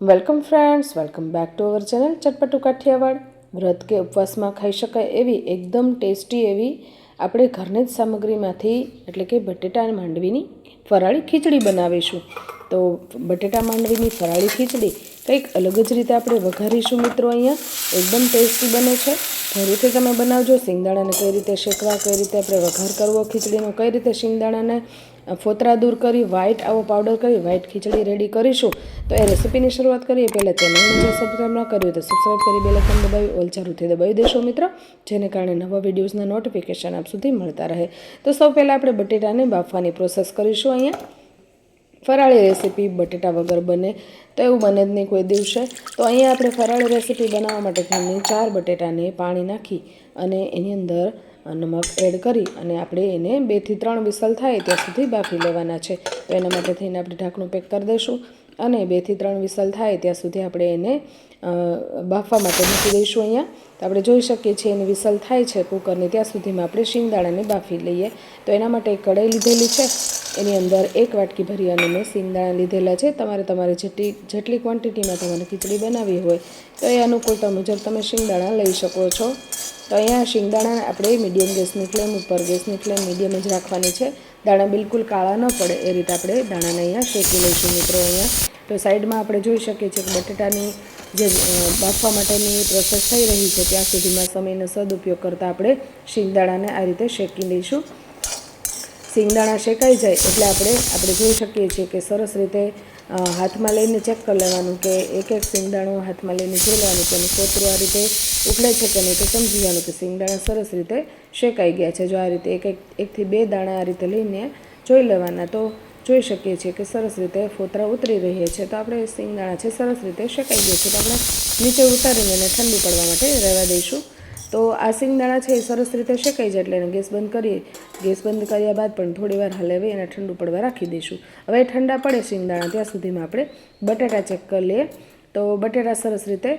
Welcome friends welcome back to our channel Chatpatu Kathiawad વ્રત કે ઉપવાસમાં ખાઈ શકાય એવી એકદમ ટેસ્ટી એવી આપણે ઘરની જ સામગ્રીમાંથી, એટલે કે બટેટા માંડવીની ફરાળી ખીચડી બનાવીશું. તો બટેટા માંડવીની ફરાળી ખીચડી કંઈક અલગ જ રીતે આપણે વઘારીશું મિત્રો અહીંયા. એકદમ ટેસ્ટી બને છે. જરૂરથી તમે બનાવજો સિંગદાણાને કઈ રીતે શેકવા, કઈ રીતે આપણે વઘાર કરવો, ખીચડીનો કઈ રીતે સિંગદાણાને ફોતરા દૂર કરી વ્હાઇટ આવો પાવડર કરી વ્હાઇટ ખીચડી રેડી કરીશું. તો એ રેસીપીની શરૂઆત કરીએ. પહેલાં ચેનલને જો સબસ્ક્રાઈબ ન કર્યું તો સબસ્ક્રાઈબ કરી બે લખન દબાવી, ઓલ ચારુથી દબાવી દેશો મિત્ર, જેને કારણે નવા વિડીયોઝના નોટિફિકેશન આપ સુધી મળતા રહે. તો સૌ પહેલાં આપણે બટેટાને બાફવાની પ્રોસેસ કરીશું અહીંયા. ફરાળી રેસીપી બટેટા વગર બને, તો એવું બને જ નહીં કોઈ દિવસે. તો અહીંયા આપણે ફરાળી રેસીપી બનાવવા માટે થઈને ચાર બટેટાને પાણી નાખી અને એની અંદર નમક એડ કરી અને આપણે એને બેથી ત્રણ વિસલ થાય ત્યાં સુધી બાફી લેવાના છે. તો એના માટે થઈને આપણે ઢાંકણું પેક કરી દઈશું અને બેથી ત્રણ વિસલ થાય ત્યાં સુધી આપણે એને બાફવા માટે મૂકી દઈશું અહીંયા. તો આપણે જોઈ શકીએ છીએ એની વિસલ થાય છે કુકરની ત્યાં સુધીમાં આપણે શિંગદાણાને બાફી લઈએ. તો એના માટે કઢાઈ લીધેલી છે. એની અંદર એક વાટકી ભરી અને મેં શિંગદાણા લીધેલા છે. તમારે તમારે જેટલી જેટલી ક્વોન્ટિટીમાં તમારે ખીચડી બનાવવી હોય તો એ અનુકૂળતા મુજબ તમે શિંગદાણા લઈ શકો છો, તો અહીંયા શિંગદાણા આપણે મીડિયમ ગેસની ફ્લેમ ઉપર, ગેસની ફ્લેમ મીડિયમ જ રાખવાની છે. દાણા બિલકુલ કાળા ન પડે, એ રીતે આપણે દાણાને અહીંયા શેકી લઈશું મિત્રો અહીંયા. તો સાઈડમાં આપણે જોઈ શકીએ છીએ કે બટેટાની જે બાફવા માટેની પ્રોસેસ થઈ રહી છે, ત્યાં સુધીમાં સમયનો સદુપયોગ કરતાં આપણે શિંગદાણાને આ રીતે શેકી લઈશું. સિંગદાણા શેકાઈ જાય એટલે આપણે આપણે જોઈ શકીએ છીએ કે સરસ રીતે હાથમાં લઈને ચેક કરી લેવાનું કે એક એક સિંગદાણું હાથમાં લઈને જોઈ લેવાનું કે કોતરું આ રીતે ઉકળે છે કે નહીં તો સમજી જવાનું કે સિંગદાણા સરસ રીતે શેકાઈ ગયા છે. જો આ રીતે એક એક, એકથી બે દાણા આ રીતે લઈને જોઈ લેવાના તો જોઈ શકીએ છીએ કે સરસ રીતે ફોતરા ઉતરી રહ્યા છે. તો આપણે સિંગદાણા છે સરસ રીતે શેકાઈ ગયા છે. તો આપણે નીચે ઉતારીને એને ઠંડી પડવા માટે રહેવા દઈશું. તો આ સિંગદાણા છે એ સરસ રીતે શેકાઈ જાય એટલે એને ગેસ બંધ કરીએ. ગેસ બંધ કર્યા બાદ પણ થોડી વાર હલાવી એને ઠંડુ પડવા રાખી દઈશું. હવે ઠંડા પડે સિંગદાણા, ત્યાં સુધીમાં આપણે બટાટા ચેક કરી લઈએ. તો બટેટા સરસ રીતે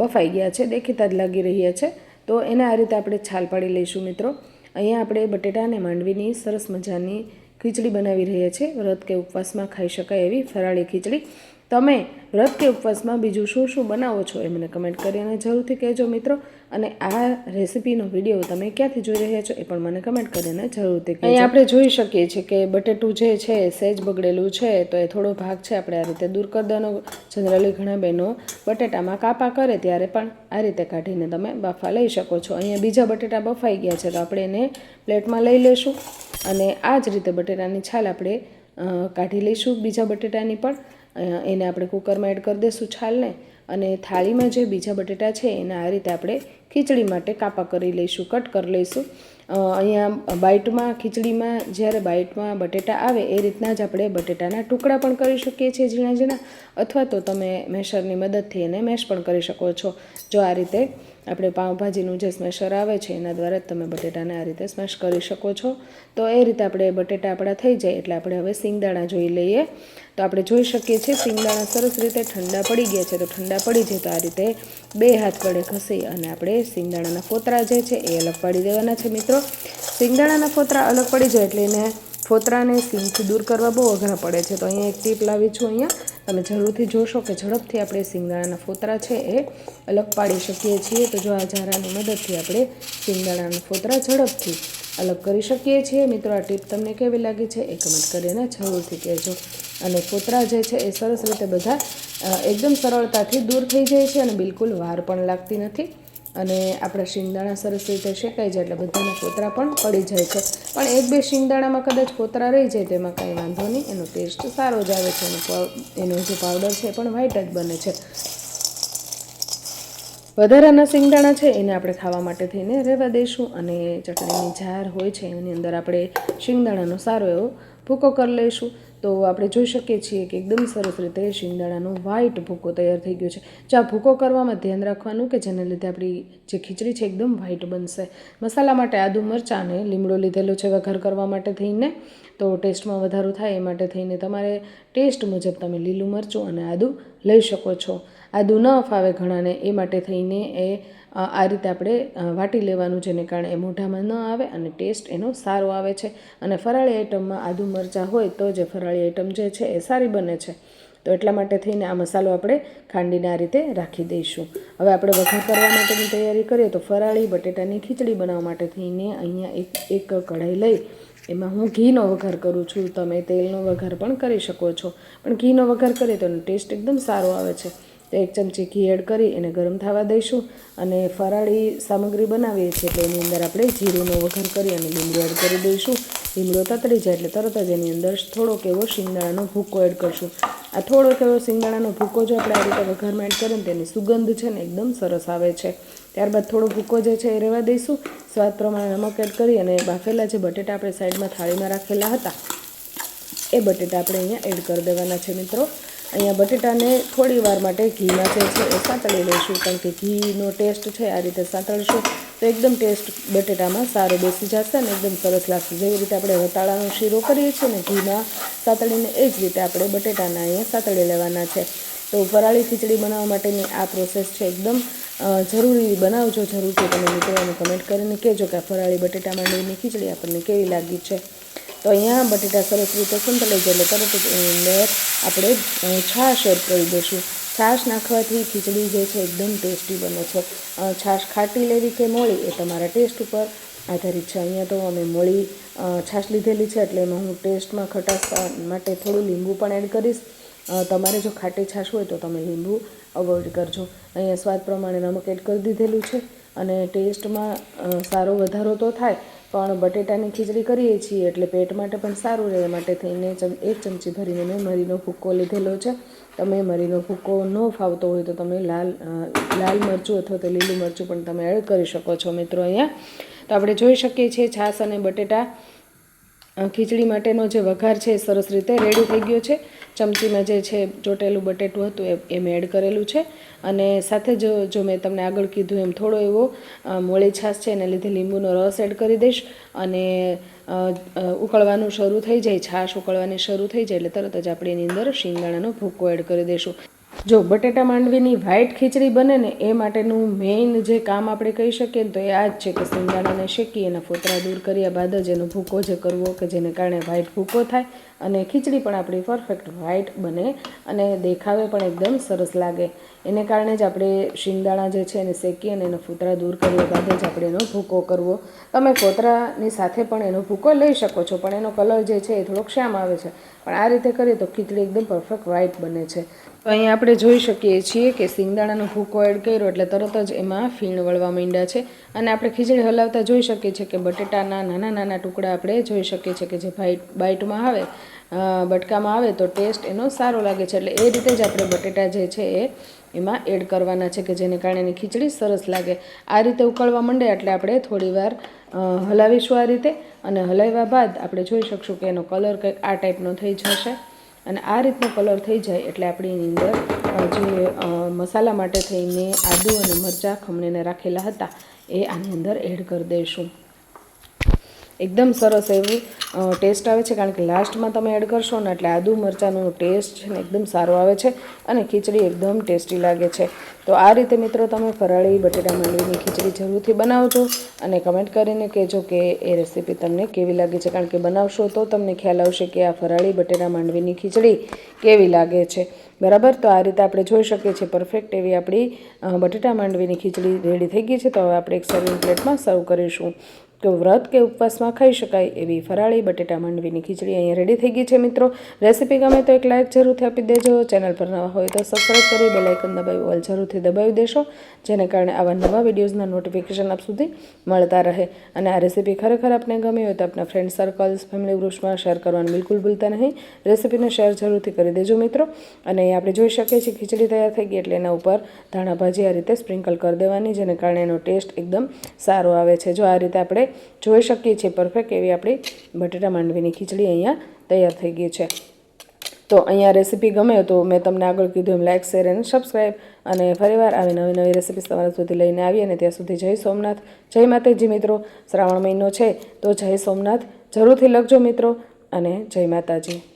બફાઈ ગયા છે, દેખીતા જ લાગી રહ્યા છે. તો એને આ રીતે આપણે છાલ પાડી લઈશું મિત્રો. અહીંયા આપણે બટેટા અને માંડવીની સરસ મજાની ખીચડી બનાવી રહ્યા છીએ. વ્રત કે ઉપવાસમાં ખાઈ શકાય એવી ફરાળી ખીચડી. તમે વ્રત કે ઉપવાસમાં બીજું શું શું બનાવો છો એ મને કમેન્ટ કરીને જરૂરથી કહેજો મિત્રો. અને આ રેસીપીનો વીડિયો તમે ક્યાંથી જોઈ રહ્યા છો એ પણ મને કમેન્ટ કરીને જરૂરથી અહીં આપણે જોઈ શકીએ છીએ કે બટેટું જે છે સહેજ બગડેલું છે, તો એ થોડો ભાગ છે આપણે આ રીતે દૂર કરી દેવાનો. જનરલી ઘણા બહેનો બટેટામાં કાપા કરે ત્યારે પણ આ રીતે કાઢીને તમે બાફા લઈ શકો છો. અહીંયા બીજા બટેટા બફાઈ ગયા છે તો આપણે એને પ્લેટમાં લઈ લઈશું અને આ જ રીતે બટેટાની છાલ આપણે કાઢી લઈશું બીજા બટેટાની પણ. એને આપણે કુકરમાં એડ કરી દઈશું છાલને અને થાળીમાં જે બીજા બટેટા છે એને આ રીતે આપણે ખીચડી માટે કાપા કરી લઈશું, કટ કરી લઈશું. અહીંયા બાઇટમાં, ખીચડીમાં જ્યારે બાઇટમાં બટેટા આવે એ રીતના જ આપણે બટેટાના ટુકડા પણ કરી શકીએ છીએ ઝીણા ઝીણા અથવા તો તમે મેશરની મદદથી એને મેશ પણ કરી શકો છો. જો આ રીતે આપણે પાઉંભાજીનું જે સ્મેશર આવે છે, એના દ્વારા જ તમે બટેટાને આ રીતે સ્મેશ કરી શકો છો. તો એ રીતે આપણે બટેટા આપણા થઈ જાય, એટલે આપણે હવે સિંગદાણા જોઈ લઈએ. તો આપણે જોઈ શકીએ છીએ સિંગદાણા સરસ રીતે ઠંડા પડી ગયા છે, તો ઠંડા પડી જાય તો આ રીતે બે હાથ વડે ઘસી અને આપણે સિંગદાણાના ફોતરા જે છે એ અલગ પાડી દેવાના છે મિત્રો. સિંગદાણાના ફોતરા અલગ પડી જાય એટલે એને ફોતરાને સીમથી દૂર કરવા બહુ અઘરા પડે છે. તો અહીંયા એક ટીપ લાવી છું અહીંયા. તમે જરૂરથી જોશો કે ઝડપથી આપણે સિંગદાણાના ફોતરા છે એ અલગ પાડી શકીએ છીએ. તો જો આ ઝારાની મદદથી આપણે સિંગદાણાના ફોતરા ઝડપથી અલગ કરી શકીએ છીએ. મિત્રો, આ ટીપ તમને કેવી લાગી છે એ કમેન્ટ કરીને જરૂરથી કહેજો. અને ફોતરા જે છે એ સરસ રીતે બધા એકદમ સરળતાથી દૂર થઈ જાય છે અને બિલકુલ વાર પણ લાગતી નથી. અને આપણા શિંગદાણા સરસ રીતે શેકાઈ જાય એટલે બધાના ફોતરા પણ પડી જાય છે. પણ એક બે શિંગદાણામાં કદાચ ફોતરા રહી જાય તો એમાં કાંઈ વાંધો નહીં, એનો ટેસ્ટ સારો જ આવે છે અને એનો જે પાવડર છે એ પણ વ્હાઈટ જ બને છે. વધારાના સિંગદાણા છે એને આપણે ખાવા માટે થઈને રહેવા દઈશું અને ચટણીની જાર હોય છે એની અંદર આપણે શિંગદાણાનો સારો એવો ભૂકો કરી લઈશું. તો આપણે જોઈ શકીએ છીએ કે એકદમ સરસ રીતે શિંગદાણાનો વ્હાઇટ ભૂકો તૈયાર થઈ ગયો છે. જો આ ભૂકો કરવામાં ધ્યાન રાખવાનું કે જેને લીધે આપણી જે ખીચડી છે એકદમ વ્હાઇટ બનશે. મસાલા માટે આદુ મરચાં અને લીમડો લીધેલો છે વઘાર કરવા માટે થઈને. તો ટેસ્ટમાં વધારો થાય એ માટે થઈને તમારે ટેસ્ટ મુજબ તમે લીલું મરચું અને આદું લઈ શકો છો. આદું ન ફાવે ઘણાને એ માટે થઈને એ આ રીતે આપણે વાટી લેવાનું જેને કારણે એ મોઢામાં ન આવે અને ટેસ્ટ એનો સારો આવે છે. અને ફરાળી આઈટમમાં આદુ મરચાં હોય તો જે ફરાળી આઈટમ જે છે એ સારી બને છે. તો એટલા માટે થઈને આ મસાલો આપણે ખાંડીને આ રીતે રાખી દઈશું. હવે આપણે વઘાર કરવા માટેની તૈયારી કરીએ તો ફરાળી, બટેટાની ખીચડી બનાવવા માટે થઈને અહીંયા એક એક કઢાઈ લઈ એમાં હું ઘીનો વઘાર કરું છું. તમે તેલનો વઘાર પણ કરી શકો છો. પણ ઘીનો વઘાર કરીએ તો એનો ટેસ્ટ એકદમ સારો આવે છે. તો એક ચમચી ઘી એડ કરી એને ગરમ થવા દઈશું અને ફરાળી સામગ્રી બનાવીએ છીએ એટલે એની અંદર આપણે જીરુંનો વઘાર કરી અને લીમડો એડ કરી દઈશું. લીમડો તતરી જાય એટલે તરત જ એની અંદર થોડોક એવો શિંગદાણાનો ભૂકો એડ કરશું. આ થોડોક એવો શિંગદાણાનો ભૂકો જો આપણે આ રીતે વઘારમાં એડ કરીએ ને તેની સુગંધ છે ને એકદમ સરસ આવે છે. ત્યારબાદ થોડો ભૂકો જે છે એ રહેવા દઈશું. સ્વાદ પ્રમાણે નમક એડ કરી અને બાફેલા જે બટેટા આપણે સાઈડમાં થાળીમાં રાખેલા હતા, એ બટેટા આપણે અહીંયા એડ કરી દેવાના છે મિત્રો. અહીંયા બટેટાને થોડી વાર માટે ઘીમાં જે છે. એ સાંતળી લઈશું કારણ કે ઘીનો ટેસ્ટ છે, આ રીતે સાંતળશું તો એકદમ ટેસ્ટ બટેટામાં સારો બેસી જશે અને એકદમ સરસ લાગશે. જેવી રીતે આપણે રતાળાનો શીરો કરીએ છીએ ને, ઘીમાં સાંતળીને એ જ રીતે આપણે બટેટાના અહીંયા સાંતળી લેવાના છે. તો ફરાળી ખીચડી બનાવવા માટેની આ પ્રોસેસ છે. એકદમ જરૂરી બનાવજો જરૂરથી તમે મિત્રોને કમેન્ટ કરીને કહેજો કે આ ફરાળી બટેટા માંડવીની ખીચડી આપણને કેવી લાગી છે. તો અહીંયા બટેટા સરસ રીતે સંતળાઈ જાય એટલે તરત જ અંદર આપણે છાશ એડ કરી દઈશું. છાશ નાખવાથી ખીચડી જે છે એકદમ ટેસ્ટી બને છે. છાશ ખાટી લેવી કે મોળી એ તમારા ટેસ્ટ ઉપર આધારિત છે. અહીંયા તો અમે મોળી છાશ લીધેલી છે એટલે એમાં હું ટેસ્ટમાં ખટાશ માટે થોડું લીંબુ પણ એડ કરીશ. તમારે જો ખાટી છાશ હોય તો તમે લીંબુ અવોઇડ કરજો. અહીંયા સ્વાદ પ્રમાણે નમક એડ કરી દીધેલું છે અને ટેસ્ટમાં સારો વધારો તો થાય પણ બટેટાની ખીચડી કરીએ છીએ એટલે પેટ માટે પણ સારું રહે. માટે થઈને એક ચમચી ભરીને મેં મરીનો ભૂક્કો લીધેલો છે. તમે મરીનો ભૂક્કો ન ફાવતો હોય તો તમે લાલ લાલ મરચું અથવા તો લીલું મરચું પણ તમે એડ કરી શકો છો મિત્રો અહીંયા. તો આપણે જોઈ શકીએ છીએ છાશ અને બટેટા ખીચડી માટેનો જે વઘાર છે એ સરસ રીતે રેડી થઈ ગયો છે. ચમચીમાં જે છે ચોટેલું બટેટું હતું એ એ મેં એડ કરેલું છે. અને સાથે જો જો મેં તમને આગળ કીધું એમ થોડો એવો મોળી છાશ છે એને લીધે લીંબુનો રસ એડ કરી દઈશ. અને ઉકળવાનું શરૂ થઈ જાય, છાશ ઉકળવાની શરૂ થઈ જાય એટલે તરત જ આપણે એની અંદર શિંગદાણાનો ભૂકો એડ કરી દઈશું. જો બટેટા માંડવીની વ્હાઈટ ખીચડી બને ને એ માટેનું મેઇન જે કામ આપણે કહી શકીએ ને તો એ આ જ છે કે સિંગાડાને શેકી એના ફોતરા દૂર કર્યા બાદ જ એનો ભૂકો જે કરવો કે જેને કારણે વ્હાઈટ ભૂકો થાય અને ખીચડી પણ આપણી પરફેક્ટ વ્હાઈટ બને અને દેખાવે પણ એકદમ સરસ લાગે. એને કારણે જ આપણે શિંગદાણા જે છે એને શેકી અને એનો ફોતરા દૂર કર્યા બાદ જ આપણે એનો ભૂકો કરવો. તમે ફોતરાની સાથે પણ એનો ભૂકો લઈ શકો છો, પણ એનો કલર જે છે એ થોડોક શ્યામ આવે છે. પણ આ રીતે કરીએ તો ખીચડી એકદમ પરફેક્ટ વ્હાઈટ બને છે. તો અહીંયા આપણે જોઈ શકીએ છીએ કે સિંગદાણાનો ભૂકો એડ કર્યો એટલે તરત જ એમાં ફીણ વળવા માંડ્યા છે. અને આપણે ખીચડી હલાવતા જોઈ શકીએ છીએ કે બટેટાના નાના નાના ટુકડા આપણે જોઈ શકીએ છીએ કે જે બાઈટ બાઈટમાં આવે બટકામાં આવે તો ટેસ્ટ એનો સારો લાગે છે. એટલે એ રીતે જ આપણે બટેટા જે છે એ એમાં એડ કરવાના છે કે જેને કારણે એની ખીચડી સરસ લાગે. આ રીતે ઉકળવા માંડે એટલે આપણે થોડીવાર હલાવીશું આ રીતે અને હલાવ્યા બાદ આપણે જોઈ શકશું કે એનો કલર કંઈક આ ટાઈપનો થઈ જશે. અને આ રીતનો કલર થઈ જાય એટલે આપણે એની અંદર જે મસાલા માટે થઈને આદુ અને મરચાં ખમણીને રાખેલા હતા એ આની અંદર એડ કરી દઈશું. એકદમ સરસ એવું ટેસ્ટ આવે છે, કારણ કે લાસ્ટમાં તમે એડ કરશો ને એટલે આદુ મરચાંનો ટેસ્ટ છે ને એકદમ સારો આવે છે અને ખીચડી એકદમ ટેસ્ટી લાગે છે. તો આ રીતે મિત્રો તમે ફરાળી બટેટા માંડવીની ખીચડી જરૂરથી બનાવજો અને કમેન્ટ કરીને કહેજો કે એ રેસીપી તમને કેવી લાગે છે. કારણ કે બનાવશો તો તમને ખ્યાલ આવશે કે આ ફરાળી બટેટા માંડવીની ખીચડી કેવી લાગે છે. બરાબર? તો આ રીતે આપણે જોઈ શકીએ છીએ પરફેક્ટ એવી આપણી બટેટા માંડવીની ખીચડી રેડી થઈ ગઈ છે. તો હવે આપણે એક સર્વિંગ પ્લેટમાં સર્વ કરીશું. તો વ્રત કે ઉપવાસમાં ખાઈ શકાય એવી ફરાળી બટેટા માંડવીની ખીચડી અહીંયા રેડી થઈ ગઈ છે મિત્રો. રેસીપી ગમે તો એક લાઇક જરૂરથી આપી દેજો. ચેનલ પર નવા હોય તો સબસ્ક્રાઈબ કરી બેલાઇકન દબાવી ઓલ જરૂરથી દબાવી દેશો, જેને કારણે આવા નવા વિડીયોઝના નોટિફિકેશન આપ સુધી મળતા રહે. અને આ રેસીપી ખરેખર આપને ગમી હોય તો આપના ફ્રેન્ડ સર્કલ્સ ફેમિલી ગ્રુપ્સમાં શેર કરવાનું બિલકુલ ભૂલતા નહીં. રેસીપીને શેર જરૂરથી કરી દેજો મિત્રો. અને આપણે જોઈ શકીએ છીએ ખીચડી તૈયાર થઈ ગઈ એટલે એના ઉપર ધાણા ભાજી આ રીતે સ્પ્રિંકલ કરી દેવાની, જેને કારણે એનો ટેસ્ટ એકદમ સારો આવે છે. જો આ રીતે આપણે જોઈ શકીએ છીએ. પરફેક્ટ એવી આપણી બટેટા માંડવીની ખીચડી અહીંયા તૈયાર થઈ ગઈ છે. તો અહીંયા રેસીપી ગમે તો મેં તમને આગળ કીધું એમ લાઇક શેર અને સબસ્ક્રાઈબ અને ફરીવાર આવી નવી નવી રેસીપીસ તમારા સુધી લઈને આવીએ અને ત્યાં સુધી જય સોમનાથ. જય માતાજી મિત્રો. શ્રાવણ મહિનો છે તો જય સોમનાથ. જરૂરથી લખજો મિત્રો. અને જય માતાજી.